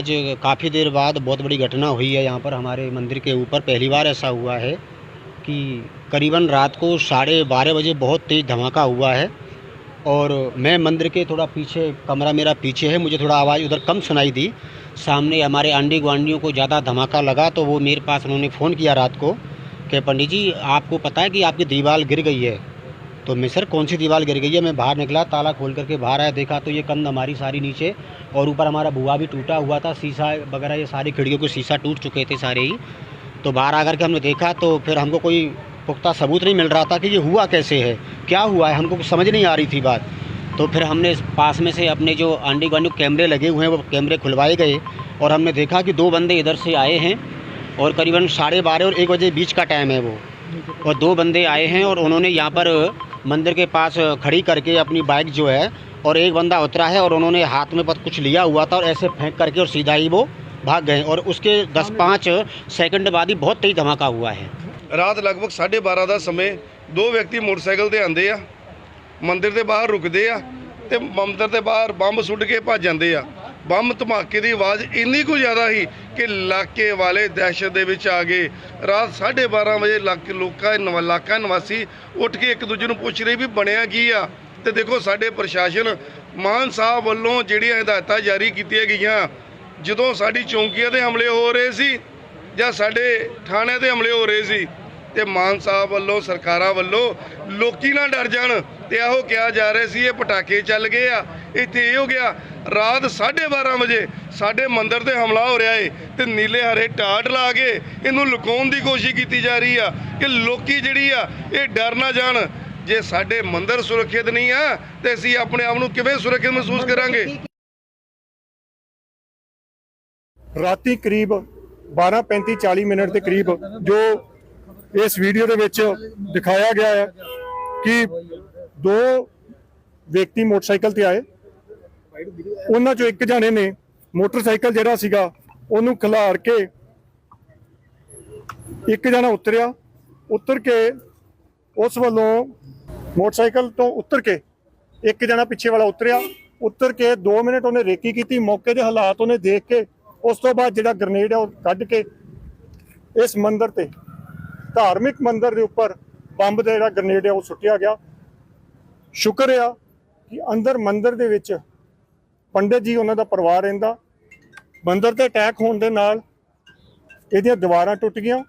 आज काफ़ी देर बाद बहुत बड़ी घटना हुई है यहाँ पर हमारे मंदिर के ऊपर। पहली बार ऐसा हुआ है कि करीबन रात को साढ़े बारह बजे बहुत तेज़ धमाका हुआ है और मैं मंदिर के थोड़ा पीछे, कमरा मेरा पीछे है, मुझे थोड़ा आवाज़ उधर कम सुनाई दी। सामने हमारे आंडी गुआंडियों को ज़्यादा धमाका लगा तो वो मेरे पास उन्होंने फ़ोन किया रात को कि पंडित जी, आपको पता है कि आपकी दीवार गिर गई है। तो मैं सर कौन सी दीवार गिर गई है? मैं बाहर निकला, ताला खोल करके बाहर आया, देखा तो ये कंध हमारी सारी नीचे और ऊपर हमारा बुआ भी टूटा हुआ था, शीशा वगैरह ये सारी खिड़कियों के शीशा टूट चुके थे सारे ही। तो बाहर आकर के हमने देखा तो फिर हमको कोई पुख्ता सबूत नहीं मिल रहा था कि ये हुआ कैसे है, क्या हुआ है, हमको समझ नहीं आ रही थी बात। तो फिर हमने पास में से अपने जो आंडी गुआंडी कैमरे लगे हुए हैं, वो कैमरे खुलवाए गए और हमने देखा कि दो बंदे इधर से आए हैं और करीबन साढ़े बारह और एक बजे बीच का टाइम है वो। और दो बंदे आए हैं और उन्होंने यहाँ पर मंदिर के पास खड़ी करके अपनी बाइक जो है और एक बंदा उतरा है और उन्होंने हाथ में पत कुछ लिया हुआ था और ऐसे फेंक करके और सीधा ही वो भाग गए और उसके 10-5 सेकंड बाद ही बहुत तेज धमाका हुआ है ਰਾਤ ਲਗਭਗ 12:30 ਦਾ ਸਮੇਂ ਦੋ ਵਿਅਕਤੀ ਮੋਟਰਸਾਈਕਲ ਤੇ ਆਂਦੇ ਆ ਮੰਦਿਰ ਦੇ ਬਾਹਰ ਰੁਕਦੇ ਆ ਤੇ ਮੰਦਿਰ ਦੇ ਬਾਹਰ ਬੰਬ ਸੁੱਟ ਕੇ ਭੱਜ ਜਾਂਦੇ ਆ ਬੰਬ ਧਮਾਕੇ ਦੀ ਆਵਾਜ਼ ਇੰਨੀ ਕੁ ਜ਼ਿਆਦਾ ਸੀ ਕਿ ਇਲਾਕੇ ਵਾਲੇ ਦਹਿਸ਼ਤ ਦੇ ਵਿੱਚ ਆ ਗਏ। ਰਾਤ 12:30 ਵਜੇ ਇਲਾਕੇ ਲੋਕਾਂ ਨਵ ਇਲਾਕਾ ਨਿਵਾਸੀ ਉੱਠ ਕੇ ਇੱਕ ਦੂਜੇ ਨੂੰ ਪੁੱਛ ਰਹੇ ਵੀ ਬਣਿਆ ਕੀ ਆ? ਤੇ ਦੇਖੋ ਸਾਡੇ ਪ੍ਰਸ਼ਾਸਨ ਮਾਨ ਸਾਹਿਬ ਵੱਲੋਂ ਜਿਹੜੀਆਂ ਹਦਾਇਤਾਂ ਜਾਰੀ ਕੀਤੀਆਂ ਗਈਆਂ, ਜਦੋਂ ਸਾਡੀ ਚੌਂਕੀਆਂ ਤੇ ਹਮਲੇ ਹੋ ਰਹੇ ਸੀ ਜਾਂ ਸਾਡੇ ਥਾਣਿਆਂ ਤੇ ਹਮਲੇ ਹੋ ਰਹੇ ਸੀ, ਤੇ ਮਾਨ ਸਾਹਿਬ ਵੱਲੋਂ, ਸਰਕਾਰਾਂ ਵੱਲੋਂ ਲੋਕੀ ਨਾ ਡਰ ਜਾਣ ਤੇ ਇਹੋ ਕਿਹਾ ਜਾ ਰਿਹਾ ਸੀ, ਇਹ ਪਟਾਕੇ ਚੱਲ ਗਏ ਆ। ਇੱਥੇ ਇਹ ਹੋ ਗਿਆ ਰਾਤ 12:30 ਵਜੇ ਸਾਡੇ ਮੰਦਿਰ ਤੇ ਹਮਲਾ ਹੋ ਰਿਹਾ ਏ ਤੇ ਨੀਲੇ ਹਰੇ ਟਾਟ ਲਾ ਕੇ ਇਹਨੂੰ ਲੁਕਾਉਣ ਦੀ ਕੋਸ਼ਿਸ਼ ਕੀਤੀ ਜਾ ਰਹੀ ਆ ਕਿ ਲੋਕੀ ਜਿਹੜੀ ਆ ਇਹ ਡਰ ਨਾ ਜਾਣ। ਜੇ ਸਾਡੇ ਮੰਦਿਰ ਸੁਰੱਖਿਅਤ ਨਹੀਂ ਆ ਤੇ ਅਸੀਂ ਆਪਣੇ ਆਪ ਨੂੰ ਕਿਵੇਂ ਸੁਰੱਖਿਅਤ ਮਹਿਸੂਸ ਕਰਾਂਗੇ? ਰਾਤੀ ਕਰੀਬ 12:35 40 ਮਿੰਟ ਦੇ ਕਰੀਬ ਜੋ ਇਸ ਵੀਡੀਓ ਦੇ ਵਿੱਚ ਦਿਖਾਇਆ ਗਿਆ ਹੈ ਕਿ ਦੋ ਵਿਅਕਤੀ ਮੋਟਰਸਾਈਕਲ ਤੇ ਆਏ। ਉਹਨਾਂ ਚੋਂ ਇੱਕ ਜਣੇ ਨੇ ਮੋਟਰਸਾਈਕਲ ਜਿਹੜਾ ਸੀਗਾ, ਉਹਨੂੰ ਖਿਲਾਰ ਕੇ ਇੱਕ ਜਣਾ ਉਤਰਿਆ, ਉਤਰ ਕੇ ਉਸ ਵੱਲੋਂ ਮੋਟਰਸਾਈਕਲ ਤੋਂ ਉਤਰ ਕੇ ਇੱਕ ਜਣਾ ਪਿੱਛੇ ਵਾਲਾ ਉਤਰਿਆ, ਉਤਰ ਕੇ 2 ਮਿੰਟ ਉਹਨੇ ਰੇਕੀ ਕੀਤੀ, ਮੌਕੇ ਦੇ ਹਾਲਾਤ ਉਹਨੇ ਦੇਖ ਕੇ, ਉਸ ਤੋਂ ਬਾਅਦ ਜਿਹੜਾ ਗ੍ਰਨੇਡ ਹੈ ਉਹ ਕੱਢ ਕੇ ਇਸ ਮੰਦਿਰ ਤੇ, ਧਾਰਮਿਕ ਮੰਦਿਰ ਦੇ ਉੱਪਰ ਬੰਬ ਦਾ ਜਿਹੜਾ ਗ੍ਰਨੇਡ ਹੈ ਉਹ ਸੁੱਟਿਆ ਗਿਆ। ਸ਼ੁਕਰ ਆ ਕਿ ਅੰਦਰ ਮੰਦਿਰ ਦੇ ਵਿੱਚ ਪੰਡਿਤ ਜੀ ਉਹਨਾਂ ਦਾ ਪਰਿਵਾਰ ਰਹਿੰਦਾ। ਮੰਦਰ ਤੇ ਅਟੈਕ ਹੋਣ ਦੇ ਨਾਲ ਇਹਦੀਆਂ ਦੀਵਾਰਾਂ ਟੁੱਟ ਗਈਆਂ।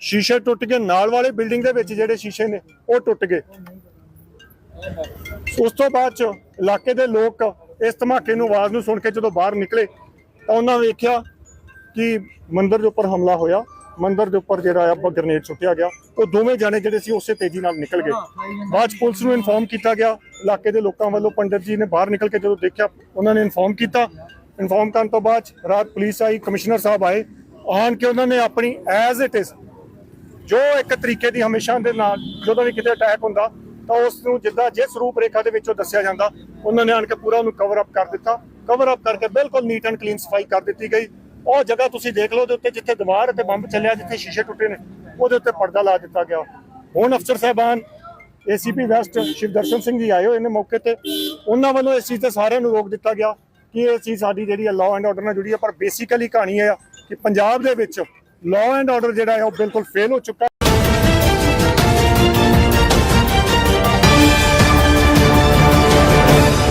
ਸ਼ੀਸ਼ੇ ਟੁੱਟ ਗਏ। ਨਾਲ ਵਾਲੇ ਬਿਲਡਿੰਗ ਦੇ ਵਿੱਚ ਜਿਹੜੇ ਸ਼ੀਸ਼ੇ ਨੇ, ਉਹ ਟੁੱਟ ਗਏ। ਉਸ ਤੋਂ ਬਾਅਦ ਚ ਇਲਾਕੇ ਦੇ ਲੋਕ ਇਸ ਧਮਾਕੇ ਨੂੰ, ਆਵਾਜ਼ ਨੂੰ ਸੁਣ ਕੇ ਜਦੋਂ ਬਾਹਰ ਨਿਕਲੇ, ਤਾਂ ਉਹਨਾਂ ਵੇਖਿਆ ਕਿ ਮੰਦਰ ਦੇ ਉੱਪਰ ਹਮਲਾ ਹੋਇਆ। ਮੰਦਰ ਦੇ ਉੱਪਰ ਜਿਹੜਾ ਆ ਗ੍ਰਨੇਡ ਸੁੱਟਿਆ ਗਿਆ। ਉਹ ਦੋਵੇਂ ਜਾਣੇ ਜਿਹੜੇ ਸੀ ਉਸੇ ਤੇਜ਼ੀ ਨਾਲ ਨਿਕਲ ਗਏ। ਬਾਅਦ ਪੁਲਿਸ ਨੂੰ ਇਨਫੋਰਮ ਕੀਤਾ ਗਿਆ। ਇਲਾਕੇ ਦੇ ਲੋਕਾਂ ਵੱਲੋਂ ਪੰਡਿਤ ਜੀ ਨੇ ਬਾਹਰ ਨਿਕਲ ਕੇ ਜਦੋਂ ਦੇਖਿਆ, ਉਹਨਾਂ ਨੇ ਇਨਫੋਰਮ ਕੀਤਾ। ਇਨਫੋਰਮ ਕਰਨ ਤੋਂ ਬਾਅਦ ਰਾਤ ਪੁਲਿਸ ਆਈ, ਕਮਿਸ਼ਨਰ ਸਾਹਿਬ ਆਏ। ਆਣ ਕੇ ਉਹਨਾਂ ਨੇ ਆਪਣੀ ਐਜ਼ ਇਟ ਇਜ਼ ਜੋ ਇੱਕ ਤਰੀਕੇ ਦੀ ਹਮੇਸ਼ਾ ਦੇ ਨਾਲ ਜਦੋਂ ਵੀ ਕਿਤੇ ਅਟੈਕ ਹੁੰਦਾ, ਤਾਂ ਉਸ ਨੂੰ ਜਿੱਦਾਂ ਜਿਸ ਰੂਪ ਰੇਖਾ ਦੇ ਵਿੱਚੋਂ ਦੱਸਿਆ ਜਾਂਦਾ, ਉਹਨਾਂ ਨੇ ਆਣ ਕੇ ਪੂਰਾ ਉਹਨੂੰ ਕਵਰ ਅਪ ਕਰ ਦਿੱਤਾ। ਕਵਰ ਅਪ ਕਰਕੇ ਬਿਲਕੁਲ ਨੀਟ ਐਂਡ ਕਲੀਨ ਸਫ਼ਾਈ ਕਰ ਦਿੱਤੀ ਗਈ। ਉਹ ਜਗ੍ਹਾ ਤੁਸੀਂ ਦੇਖ ਲਓ ਉਹਦੇ ਉੱਤੇ ਜਿੱਥੇ ਦੀਵਾਰ ਅਤੇ ਬੰਬ ਚੱਲਿਆ, ਜਿੱਥੇ ਸ਼ੀਸ਼ੇ ਟੁੱਟੇ ਨੇ ਉਹਦੇ ਉੱਤੇ ਪਰਦਾ ਲਾ ਦਿੱਤਾ ਗਿਆ। ਹੁਣ ਅਫਸਰ ਸਾਹਿਬਾਨ ਏਸੀਪੀ ਵੈਸਟ ਸ਼ਿਵਦਰਸ਼ਨ ਸਿੰਘ ਜੀ ਆਏ ਹੋਏ ਨੇ ਮੌਕੇ ਤੇ। ਉਹਨਾਂ ਵੱਲੋਂ ਇਸ ਚੀਜ਼ ਤੇ ਸਾਰਿਆਂ ਨੂੰ ਰੋਕ ਦਿੱਤਾ ਗਿਆ ਕਿ ਇਹ ਚੀਜ਼ ਸਾਡੀ ਜਿਹੜੀ ਹੈ ਲਾਅ ਐਂਡ ਆਰਡਰ ਨਾਲ ਜੁੜੀ ਹੈ, ਪਰ ਬੇਸਿਕਲੀ ਕਹਾਣੀ ਇਹ ਆ ਕਿ ਪੰਜਾਬ ਦੇ ਵਿੱਚ ਲਾਅ ਐਂਡ ਆਰਡਰ ਜਿਹੜਾ ਹੈ ਉਹ ਬਿਲਕੁਲ ਫੇਲ ਹੋ ਚੁੱਕਾ